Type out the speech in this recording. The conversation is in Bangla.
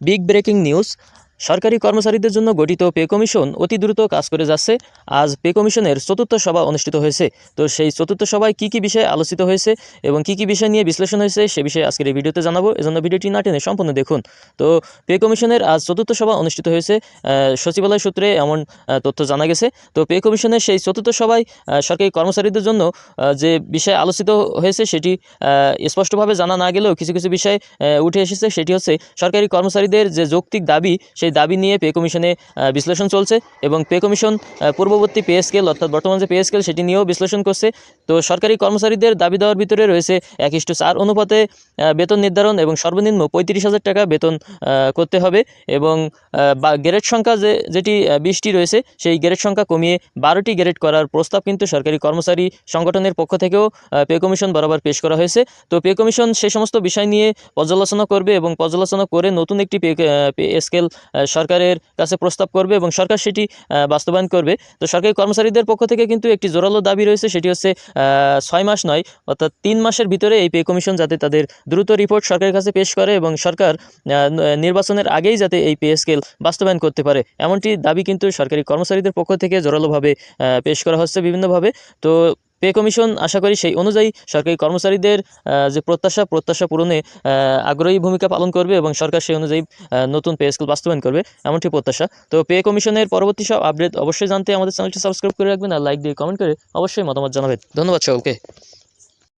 বিগ ব্রেকিং নিউজ সরকারি কর্মচারীদের জন্য গঠিত পে কমিশন অতি দ্রুত কাজ করে যাচ্ছে। আজ পে কমিশনের চতুর্থ সভা অনুষ্ঠিত হয়েছে। তো সেই চতুর্থ সভায় কী কী বিষয়ে আলোচিত হয়েছে এবং কী কী বিষয় নিয়ে বিশ্লেষণ হয়েছে সে বিষয়ে আজকের এই ভিডিওতে জানাব। এজন্য ভিডিওটি না টেনে সম্পূর্ণ দেখুন। তো পে কমিশনের আজ চতুর্থ সভা অনুষ্ঠিত হয়েছে। সচিবালয় সূত্রে এমন তথ্য জানা গেছে। তো পে কমিশনের সেই চতুর্থ সভায় সরকারি কর্মচারীদের জন্য যে বিষয় আলোচিত হয়েছে সেটি স্পষ্টভাবে জানা না গেলেও কিছু কিছু বিষয় উঠে এসেছে। সেটি হচ্ছে সরকারি কর্মচারীদের যে যৌক্তিক দাবি সেই দাবি নিয়ে পে কমিশনে বিশ্লেষণ চলছে এবং পে কমিশন পূর্ববর্তী পে স্কেল অর্থাৎ বর্তমান যে পে স্কেল সেটি নিয়েও বিশ্লেষণ করছে। তো সরকারি কর্মচারীদের দাবি দেওয়ার ভিতরে রয়েছে এক ইস্টু চার অনুপাতে বেতন নির্ধারণ এবং সর্বনিম্ন পঁয়ত্রিশ হাজার টাকা বেতন করতে হবে এবং গ্রেড সংখ্যা যে, যেটি বিশটি রয়েছে সেই গ্রেড সংখ্যা কমিয়ে বারোটি গ্রেড করার প্রস্তাব কিন্তু সরকারি কর্মচারী সংগঠনের পক্ষ থেকেও পে কমিশন বরাবর পেশ করা হয়েছে। তো পে কমিশন সে সমস্ত বিষয় নিয়ে পর্যালোচনা করবে এবং পর্যালোচনা করে নতুন একটি পে স্কেল সরকারের কাছে প্রস্তাব করবে এবং সরকার সেটি বাস্তবায়ন করবে। তো সরকারি কর্মচারীদের পক্ষ থেকে কিন্তু একটি জোরালো দাবি রয়েছে, সেটি হচ্ছে ছয় মাস নয়, অর্থাৎ তিন মাসের ভিতরে এই পে কমিশন যাতে তাদের দ্রুত রিপোর্ট সরকারের কাছে পেশ করে এবং সরকার নির্বাচনের আগেই যাতে এই পে স্কেল বাস্তবায়ন করতে পারে। এমনটি দাবি কিন্তু সরকারি কর্মচারীদের পক্ষ থেকে জোরালোভাবে পেশ করা হচ্ছে বিভিন্নভাবে। তো পে কমিশন আশা করি সেই অনুযায়ী সরকারি কর্মচারীদের যে প্রত্যাশা প্রত্যাশা পূরণে আগ্রহী ভূমিকা পালন করবে এবং সরকার সেই অনুযায়ী নতুন পে স্কুল বাস্তবায়ন করবে, এমনটি প্রত্যাশা। তো পে কমিশনের পরবর্তী সব আপডেট অবশ্যই জানতে আমাদের চ্যানেলটি সাবস্ক্রাইব করে রাখবেন আর লাইক দিয়ে কমেন্ট করে অবশ্যই মতামত জানাবেন। ধন্যবাদ সকলকে।